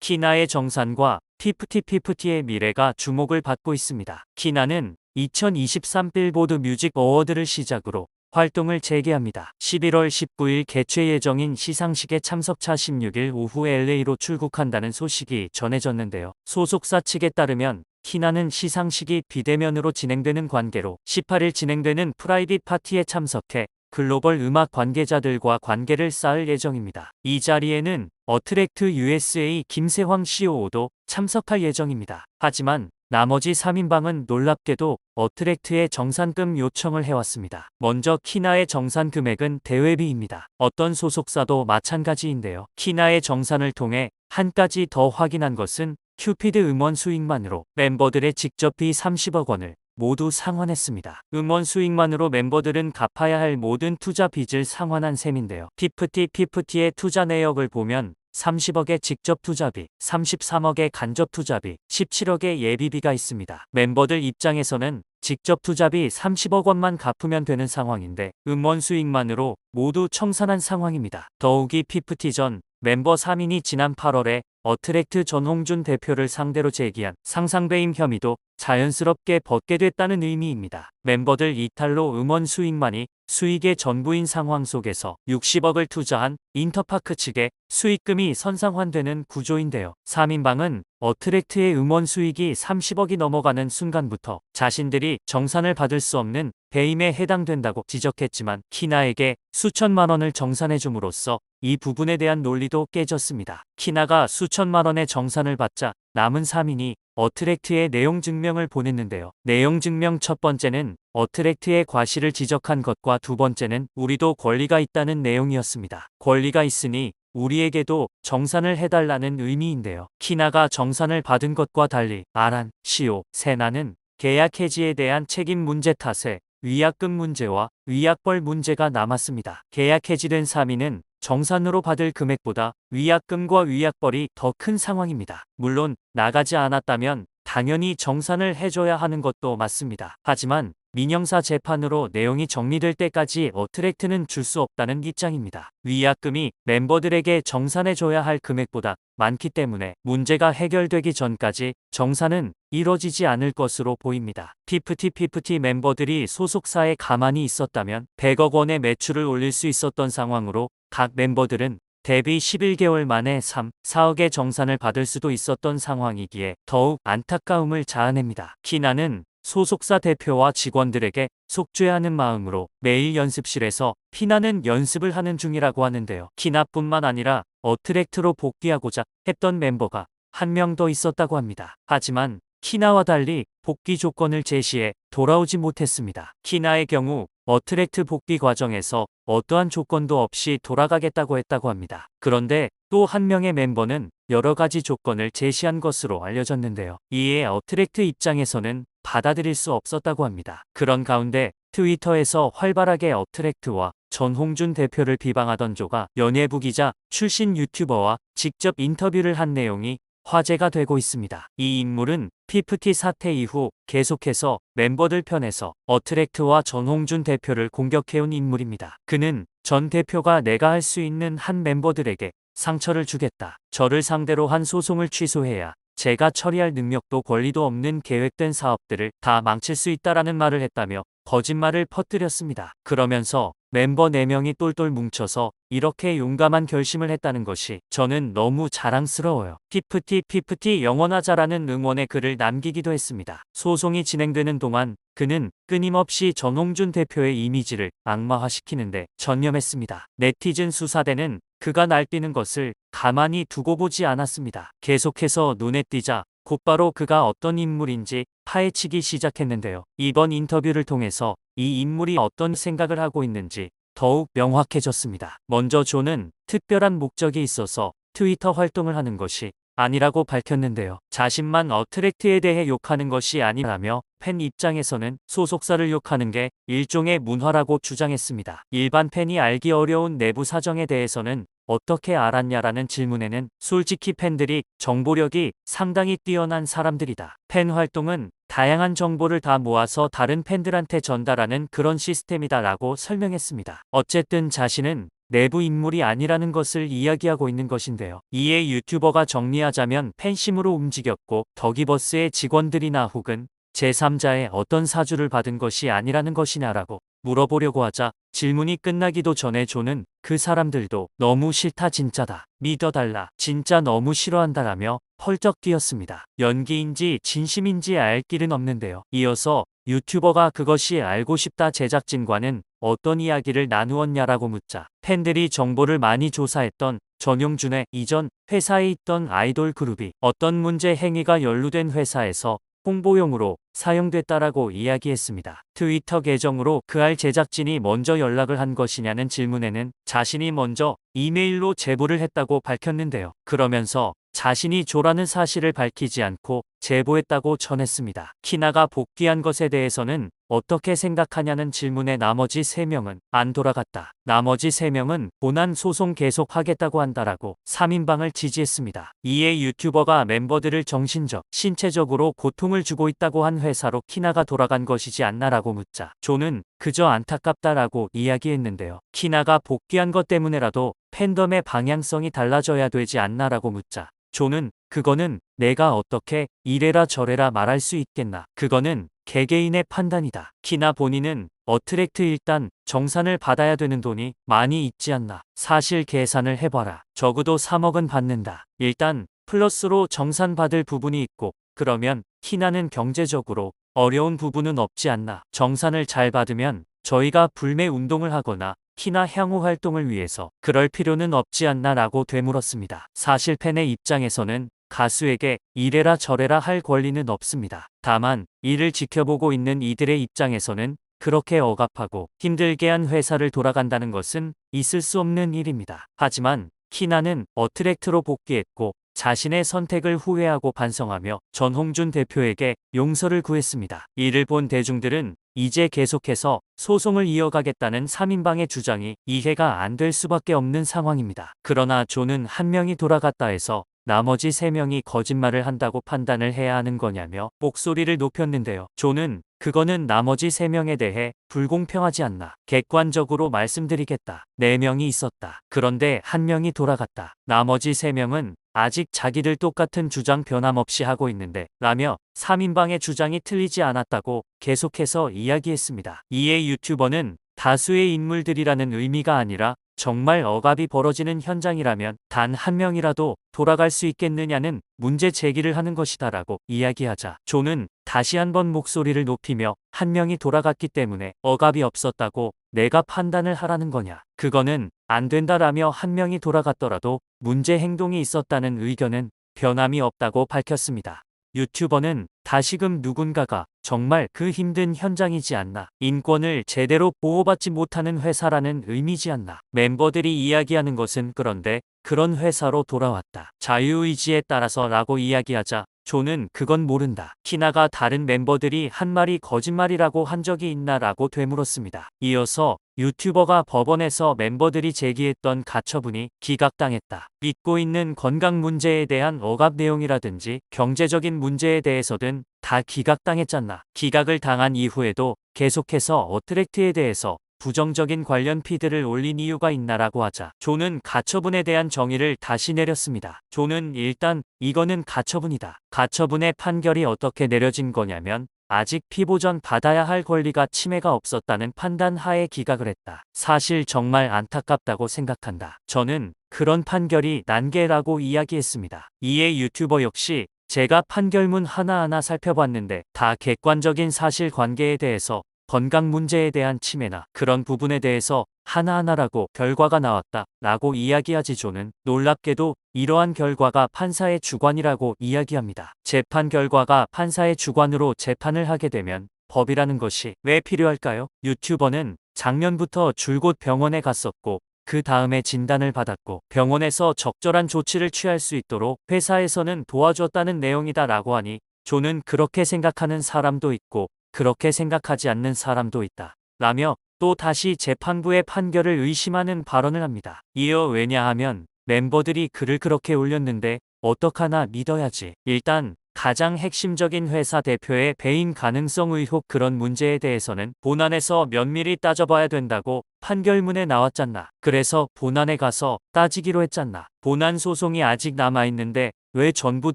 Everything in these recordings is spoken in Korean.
키나의 정산과 피프티피프티의 미래가 주목을 받고 있습니다. 키나는 2023 빌보드 뮤직 어워드를 시작으로 활동을 재개합니다. 11월 19일 개최 예정인 시상식에 참석차 16일 오후 LA로 출국한다는 소식이 전해졌는데요. 소속사 측에 따르면 키나는 시상식이 비대면으로 진행되는 관계로 18일 진행되는 프라이빗 파티에 참석해 글로벌 음악 관계자들과 관계를 쌓을 예정입니다. 이 자리에는 어트랙트 USA 김세황 COO도 참석할 예정입니다. 하지만 나머지 3인방은 놀랍게도 어트랙트의 정산금 요청을 해왔습니다. 먼저 키나의 정산 금액은 대회비입니다. 어떤 소속사도 마찬가지인데요. 키나의 정산을 통해 한 가지 더 확인한 것은 큐피드 음원 수익만으로 멤버들의 직접비 30억 원을 모두 상환했습니다. 음원 수익만으로 멤버들은 갚아야 할 모든 투자 빚을 상환한 셈인데요. 피프티 피프티의 투자 내역을 보면 30억의 직접 투자비, 33억의 간접 투자비, 17억의 예비비가 있습니다. 멤버들 입장에서는 직접 투자비 30억 원만 갚으면 되는 상황인데 음원 수익만으로 모두 청산한 상황입니다. 더욱이 피프티 전 멤버 3인이 지난 8월에 어트랙트 전홍준 대표를 상대로 제기한 상상배임 혐의도 자연스럽게 벗게 됐다는 의미입니다. 멤버들 이탈로 음원 수익만이 수익의 전부인 상황 속에서 60억을 투자한 인터파크 측에 수익금이 선상환되는 구조인데요. 3인방은 어트랙트의 음원 수익이 30억이 넘어가는 순간부터 자신들이 정산을 받을 수 없는 배임에 해당된다고 지적했지만 키나에게 수천만 원을 정산해 줌으로써 이 부분에 대한 논리도 깨졌습니다. 키나가 수천만 원의 정산을 받자 남은 3인이 어트랙트의 내용 증명을 보냈는데요. 내용 증명 첫 번째는 어트랙트의 과실을 지적한 것과 두 번째는 우리도 권리가 있다는 내용이었습니다. 권리가 있으니 우리에게도 정산을 해달라는 의미인데요. 키나가 정산을 받은 것과 달리 아란, 시오, 세나는 계약 해지에 대한 책임 문제 탓에 위약금 문제와 위약벌 문제가 남았습니다. 계약 해지된 3인은 정산으로 받을 금액보다 위약금과 위약벌이 더 큰 상황입니다. 물론 나가지 않았다면 당연히 정산을 해줘야 하는 것도 맞습니다. 하지만 민영사 재판으로 내용이 정리될 때까지 어트랙트는 줄 수 없다는 입장입니다. 위약금이 멤버들에게 정산해줘야 할 금액보다 많기 때문에 문제가 해결되기 전까지 정산은 이뤄지지 않을 것으로 보입니다. 피프티 피프티 멤버들이 소속사에 가만히 있었다면 100억 원의 매출을 올릴 수 있었던 상황으로 각 멤버들은 데뷔 11개월 만에 3, 4억의 정산을 받을 수도 있었던 상황이기에 더욱 안타까움을 자아냅니다. 키나는 소속사 대표와 직원들에게 속죄하는 마음으로 매일 연습실에서 피나는 연습을 하는 중이라고 하는데요. 키나뿐만 아니라 어트랙트로 복귀하고자 했던 멤버가 한 명 더 있었다고 합니다. 하지만 키나와 달리 복귀 조건을 제시해 돌아오지 못했습니다. 키나의 경우 어트랙트 복귀 과정에서 어떠한 조건도 없이 돌아가겠다고 했다고 합니다. 그런데 또 한 명의 멤버는 여러 가지 조건을 제시한 것으로 알려졌는데요. 이에 어트랙트 입장에서는 받아들일 수 없었다고 합니다. 그런 가운데 트위터에서 활발하게 어트랙트와 전홍준 대표를 비방하던 조가 연예부 기자 출신 유튜버와 직접 인터뷰를 한 내용이 화제가 되고 있습니다. 이 인물은 피프티 사태 이후 계속해서 멤버들 편에서 어트랙트와 전홍준 대표를 공격해온 인물입니다. 그는 전 대표가 내가 할 수 있는 한 멤버들에게 상처를 주겠다. 저를 상대로 한 소송을 취소해야 제가 처리할 능력도 권리도 없는 계획된 사업들을 다 망칠 수 있다라는 말을 했다며 거짓말을 퍼뜨렸습니다. 그러면서 멤버 4명이 똘똘 뭉쳐서 이렇게 용감한 결심을 했다는 것이 저는 너무 자랑스러워요. 피프티 피프티 영원하자라는 응원의 글을 남기기도 했습니다. 소송이 진행되는 동안 그는 끊임없이 전홍준 대표의 이미지를 악마화시키는데 전념했습니다. 네티즌 수사대는 그가 날뛰는 것을 가만히 두고 보지 않았습니다. 계속해서 눈에 띄자 곧바로 그가 어떤 인물인지 파헤치기 시작했는데요. 이번 인터뷰를 통해서 이 인물이 어떤 생각을 하고 있는지 더욱 명확해졌습니다. 먼저 조는 특별한 목적이 있어서 트위터 활동을 하는 것이 아니라고 밝혔는데요. 자신만 어트랙트에 대해 욕하는 것이 아니라며 팬 입장에서는 소속사를 욕하는 게 일종의 문화라고 주장했습니다. 일반 팬이 알기 어려운 내부 사정에 대해서는 어떻게 알았냐라는 질문에는 솔직히 팬들이 정보력이 상당히 뛰어난 사람들이다. 팬 활동은 다양한 정보를 다 모아서 다른 팬들한테 전달하는 그런 시스템이다 라고 설명했습니다. 어쨌든 자신은 내부 인물이 아니라는 것을 이야기하고 있는 것인데요. 이에 유튜버가 정리하자면 팬심으로 움직였고 더기버스의 직원들이나 혹은 제3자의 어떤 사주를 받은 것이 아니라는 것이냐라고 물어보려고 하자 질문이 끝나기도 전에 조는 그 사람들도 너무 싫다 진짜다 믿어달라 진짜 너무 싫어한다라며 펄쩍 뛰었습니다. 연기인지 진심인지 알 길은 없는데요. 이어서 유튜버가 그것이 알고 싶다 제작진과는 어떤 이야기를 나누었냐라고 묻자 팬들이 정보를 많이 조사했던 전용준의 이전 회사에 있던 아이돌 그룹이 어떤 문제 행위가 연루된 회사에서 홍보용으로 사용됐다라고 이야기했습니다. 트위터 계정으로 그 알 제작진이 먼저 연락을 한 것이냐는 질문에는 자신이 먼저 이메일로 제보를 했다고 밝혔는데요. 그러면서 자신이 조라는 사실을 밝히지 않고 제보했다고 전했습니다. 키나가 복귀한 것에 대해서는 어떻게 생각하냐는 질문에 나머지 3명은 안 돌아갔다. 나머지 3명은 본안 소송 계속하겠다고 한다라고 3인방을 지지했습니다. 이에 유튜버가 멤버들을 정신적, 신체적으로 고통을 주고 있다고 한 회사로 키나가 돌아간 것이지 않나라고 묻자 조는 그저 안타깝다라고 이야기했는데요. 키나가 복귀한 것 때문에라도 팬덤의 방향성이 달라져야 되지 않나라고 묻자 조는 그거는 내가 어떻게 이래라 저래라 말할 수 있겠나. 그거는 개개인의 판단이다. 키나 본인은 어트랙트 일단 정산을 받아야 되는 돈이 많이 있지 않나. 사실 계산을 해봐라. 적어도 3억은 받는다. 일단 플러스로 정산 받을 부분이 있고 그러면 키나는 경제적으로 어려운 부분은 없지 않나. 정산을 잘 받으면 저희가 불매 운동을 하거나 키나 향후 활동을 위해서 그럴 필요는 없지 않나 라고 되물었습니다. 사실 팬의 입장에서는 가수에게 이래라 저래라 할 권리는 없습니다. 다만 이를 지켜보고 있는 이들의 입장에서는 그렇게 억압하고 힘들게 한 회사를 돌아간다는 것은 있을 수 없는 일입니다. 하지만 키나는 어트랙트로 복귀했고 자신의 선택을 후회하고 반성하며 전홍준 대표에게 용서를 구했습니다. 이를 본 대중들은 이제 계속해서 소송을 이어가겠다는 3인방의 주장이 이해가 안 될 수밖에 없는 상황입니다. 그러나 조는 한 명이 돌아갔다 해서 나머지 3명이 거짓말을 한다고 판단을 해야 하는 거냐며 목소리를 높였는데요. 조는 그거는 나머지 3명에 대해 불공평하지 않나. 객관적으로 말씀드리겠다. 4명이 있었다. 그런데 한 명이 돌아갔다. 나머지 3명은 아직 자기들 똑같은 주장 변함없이 하고 있는데 라며 3인방의 주장이 틀리지 않았다고 계속해서 이야기했습니다. 이에 유튜버는 다수의 인물들이라는 의미가 아니라 정말 억압이 벌어지는 현장이라면 단 한 명이라도 돌아갈 수 있겠느냐는 문제 제기를 하는 것이다라고 이야기하자 조는 다시 한번 목소리를 높이며 한 명이 돌아갔기 때문에 억압이 없었다고 내가 판단을 하라는 거냐. 그거는 안 된다라며 한 명이 돌아갔더라도 문제 행동이 있었다는 의견은 변함이 없다고 밝혔습니다. 유튜버는 다시금 누군가가 정말 그 힘든 현장이지 않나. 인권을 제대로 보호받지 못하는 회사라는 의미지 않나. 멤버들이 이야기하는 것은 그런데 그런 회사로 돌아왔다. 자유의지에 따라서 라고 이야기하자 조는 그건 모른다. 키나가 다른 멤버들이 한 말이 거짓말이라고 한 적이 있나 라고 되물었습니다. 이어서 유튜버가 법원에서 멤버들이 제기했던 가처분이 기각당했다. 믿고 있는 건강 문제에 대한 억압 내용이라든지 경제적인 문제에 대해서든 다 기각당했잖나. 기각을 당한 이후에도 계속해서 어트랙트에 대해서 부정적인 관련 피드를 올린 이유가 있나라고 하자 조는 가처분에 대한 정의를 다시 내렸습니다. 조는 일단 이거는 가처분이다. 가처분의 판결이 어떻게 내려진 거냐면 아직 피보전 받아야 할 권리가 침해가 없었다는 판단 하에 기각을 했다. 사실 정말 안타깝다고 생각한다. 저는 그런 판결이 난개라고 이야기했습니다. 이에 유튜버 역시 제가 판결문 하나하나 살펴봤는데 다 객관적인 사실관계에 대해서 건강 문제에 대한 침해나 그런 부분에 대해서 하나하나라고 결과가 나왔다 라고 이야기하지 조는 놀랍게도 이러한 결과가 판사의 주관이라고 이야기합니다. 재판 결과가 판사의 주관으로 재판을 하게 되면 법이라는 것이 왜 필요할까요? 유튜버는 작년부터 줄곧 병원에 갔었고 그 다음에 진단을 받았고 병원에서 적절한 조치를 취할 수 있도록 회사에서는 도와줬다는 내용이다 라고 하니 조는 그렇게 생각하는 사람도 있고 그렇게 생각하지 않는 사람도 있다. 라며 또 다시 재판부의 판결을 의심하는 발언을 합니다. 이어 왜냐하면 멤버들이 글을 그렇게 올렸는데 어떡하나 믿어야지. 일단 가장 핵심적인 회사 대표의 배임 가능성 의혹 그런 문제에 대해서는 본안에서 면밀히 따져봐야 된다고 판결문에 나왔잖나. 그래서 본안에 가서 따지기로 했잖나. 본안 소송이 아직 남아있는데 왜 전부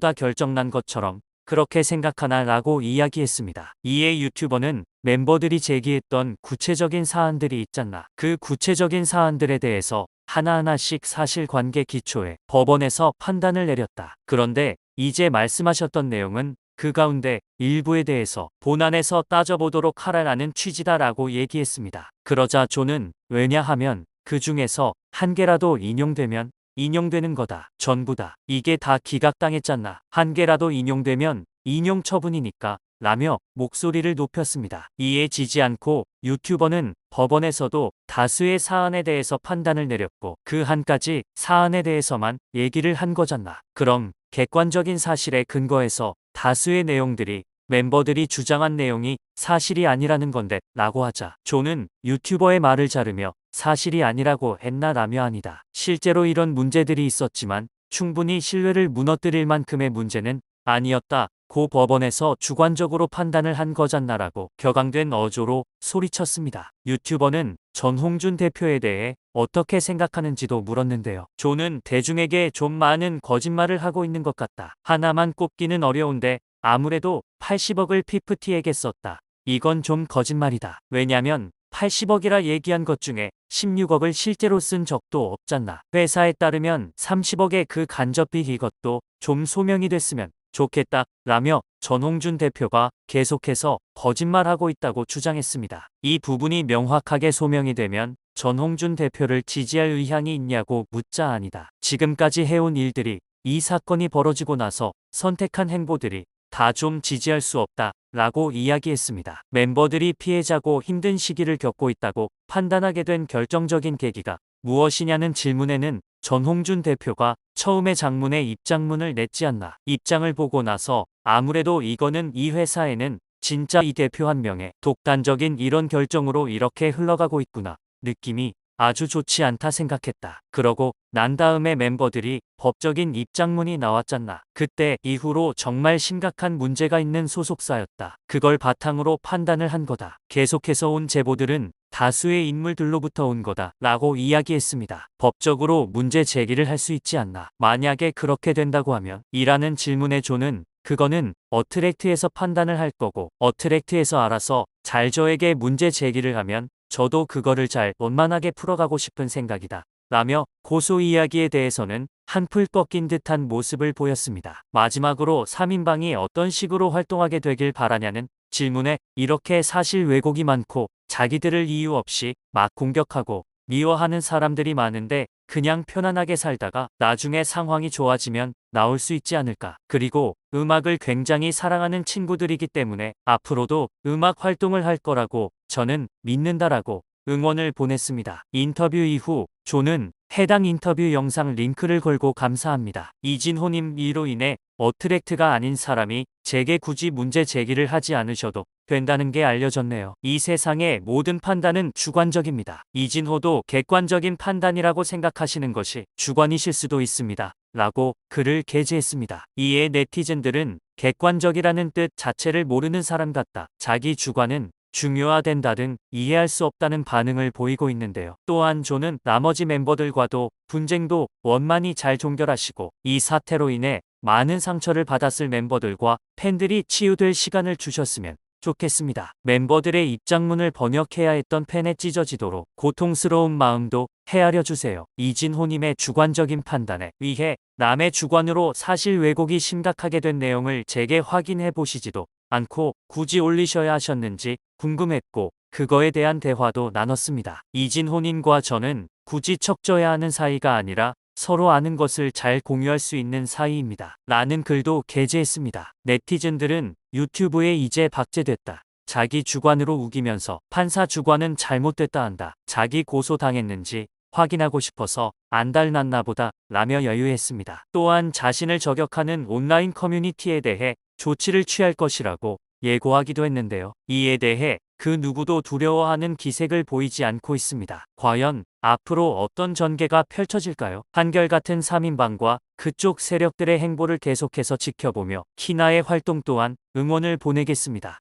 다 결정난 것처럼 그렇게 생각하나 라고 이야기했습니다. 이에 유튜버는 멤버들이 제기했던 구체적인 사안들이 있잖나. 그 구체적인 사안들에 대해서 하나하나씩 사실관계 기초에 법원에서 판단을 내렸다. 그런데 이제 말씀하셨던 내용은 그 가운데 일부에 대해서 본안에서 따져보도록 하라라는 취지다라고 얘기했습니다. 그러자 조는 왜냐하면 그 중에서 한 개라도 인용되면 인용되는 거다. 전부다. 이게 다 기각당했잖아. 한 개라도 인용되면 인용 처분이니까 라며 목소리를 높였습니다. 이에 지지 않고 유튜버는 법원에서도 다수의 사안에 대해서 판단을 내렸고 그 한 가지 사안에 대해서만 얘기를 한 거잖아. 그럼 객관적인 사실에 근거해서 다수의 내용들이 멤버들이 주장한 내용이 사실이 아니라는 건데 라고 하자 조는 유튜버의 말을 자르며 사실이 아니라고 했나 라며 아니다. 실제로 이런 문제들이 있었지만 충분히 신뢰를 무너뜨릴 만큼의 문제는 아니었다. 고 법원에서 주관적으로 판단을 한 거잖나라고 격앙된 어조로 소리쳤습니다. 유튜버는 전홍준 대표에 대해 어떻게 생각하는지도 물었는데요. 조는 대중에게 좀 많은 거짓말을 하고 있는 것 같다. 하나만 꼽기는 어려운데 아무래도 80억을 피프티에게 썼다. 이건 좀 거짓말이다. 왜냐면 80억이라 얘기한 것 중에 16억을 실제로 쓴 적도 없잖나. 회사에 따르면 30억의 그 간접비 이것도 좀 소명이 됐으면 좋겠다. 라며 전홍준 대표가 계속해서 거짓말하고 있다고 주장했습니다. 이 부분이 명확하게 소명이 되면 전홍준 대표를 지지할 의향이 있냐고 묻자 아니다. 지금까지 해온 일들이 이 사건이 벌어지고 나서 선택한 행보들이 다 좀 지지할 수 없다. 라고 이야기했습니다. 멤버들이 피해자고 힘든 시기를 겪고 있다고 판단하게 된 결정적인 계기가 무엇이냐는 질문에는 전홍준 대표가 처음에 장문의 입장문을 냈지 않나. 입장을 보고 나서 아무래도 이거는 이 회사에는 진짜 이 대표 한 명의 독단적인 이런 결정으로 이렇게 흘러가고 있구나. 느낌이 아주 좋지 않다 생각했다. 그러고 난 다음에 멤버들이 법적인 입장문이 나왔잖나. 그때 이후로 정말 심각한 문제가 있는 소속사였다. 그걸 바탕으로 판단을 한 거다. 계속해서 온 제보들은 다수의 인물들로부터 온 거다. 라고 이야기했습니다. 법적으로 문제 제기를 할 수 있지 않나. 만약에 그렇게 된다고 하면 이라는 질문의 조는 그거는 어트랙트에서 판단을 할 거고 어트랙트에서 알아서 잘 저에게 문제 제기를 하면 저도 그거를 잘 원만하게 풀어가고 싶은 생각이다. 라며 고소 이야기에 대해서는 한풀 꺾인 듯한 모습을 보였습니다. 마지막으로 3인방이 어떤 식으로 활동하게 되길 바라냐는 질문에 이렇게 사실 왜곡이 많고 자기들을 이유 없이 막 공격하고 미워하는 사람들이 많은데 그냥 편안하게 살다가 나중에 상황이 좋아지면 나올 수 있지 않을까. 그리고 음악을 굉장히 사랑하는 친구들이기 때문에 앞으로도 음악 활동을 할 거라고 저는 믿는다라고 응원을 보냈습니다. 인터뷰 이후 조는 해당 인터뷰 영상 링크를 걸고 감사합니다. 이진호님 이로 인해 어트랙트가 아닌 사람이 제게 굳이 문제 제기를 하지 않으셔도 된다는 게 알려졌네요. 이 세상의 모든 판단은 주관적입니다. 이진호도 객관적인 판단이라고 생각하시는 것이 주관이실 수도 있습니다. 라고 글을 게재했습니다. 이에 네티즌들은 객관적이라는 뜻 자체를 모르는 사람 같다. 자기 주관은 중요화된다 등 이해할 수 없다는 반응을 보이고 있는데요. 또한 조는 나머지 멤버들과도 분쟁도 원만히 잘 종결하시고 이 사태로 인해 많은 상처를 받았을 멤버들과 팬들이 치유될 시간을 주셨으면 좋겠습니다. 멤버들의 입장문을 번역해야 했던 팬에 찢어지도록 고통스러운 마음도 헤아려 주세요. 이진호님의 주관적인 판단에 의해 남의 주관으로 사실 왜곡이 심각하게 된 내용을 제게 확인해 보시지도 않고 굳이 올리셔야 하셨는지 궁금했고 그거에 대한 대화도 나눴습니다. 이진호님과 저는 굳이 척져야 하는 사이가 아니라 서로 아는 것을 잘 공유할 수 있는 사이입니다. 라는 글도 게재했습니다. 네티즌들은 유튜브에 이제 박제됐다. 자기 주관으로 우기면서 판사 주관은 잘못됐다 한다. 자기 고소당했는지 확인하고 싶어서 안달났나 보다 라며 여유했습니다. 또한 자신을 저격하는 온라인 커뮤니티에 대해 조치를 취할 것이라고 예고하기도 했는데요. 이에 대해 그 누구도 두려워하는 기색을 보이지 않고 있습니다. 과연 앞으로 어떤 전개가 펼쳐질까요? 한결같은 3인방과 그쪽 세력들의 행보를 계속해서 지켜보며 키나의 활동 또한 응원을 보내겠습니다.